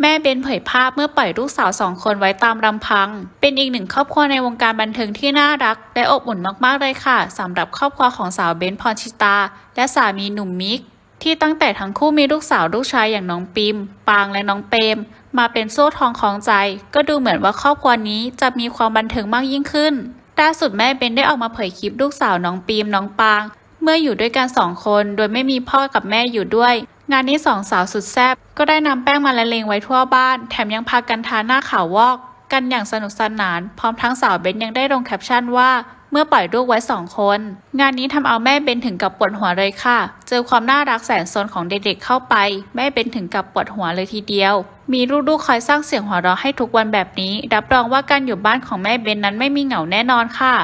แม่เบนเผยภาพเมื่อปล่อยลูกสาวสองคนไว้ตามลำพัง เป็นอีกหนึ่งครอบครัวในวงการบันเทิงที่น่ารัก และอบอุ่นมากๆเลยค่ะสำหรับครอบครัวของสาวเบนพรชิตา และสามีหนุ่มมิก ที่ตั้งแต่ทั้งคู่มีลูกสาวลูกชายอย่างน้องปิม ปางและน้องเปม มาเป็นโซ่ทองของใจ ก็ดูเหมือนว่าครอบครัวนี้จะมีความบันเทิงมากยิ่งขึ้นล่าสุดแม่เบนได้ออกมาเผยคลิปลูกสาวน้องปิมน้องปาง เมื่ออยู่ด้วยกันสองคนโดยไม่มีพ่อกับแม่อยู่ด้วย งานนี้สองสาวสุดแซ่บก็ได้นำแป้งมาละเลงไว้ทั่วบ้าน แถมยังพากันทาหน้าขาววอก กันอย่างสนุกสนาน พร้อมทั้งสาวเบนยังได้ลงแคปชั่นว่าเมื่อปล่อยลูกไว้สองคน งานนี้ทำเอาแม่เบนถึงกับปวดหัวเลยค่ะ เจอความน่ารักแสนสนของเด็กๆเข้าไป แม่เบนถึงกับปวดหัวเลยทีเดียว มีลูกๆคอยสร้างเสียงหัวเราะให้ทุกวันแบบนี้ รับรองว่าการอยู่บ้านของแม่เบนนั้นไม่มีเหงาแน่นอนค่ะ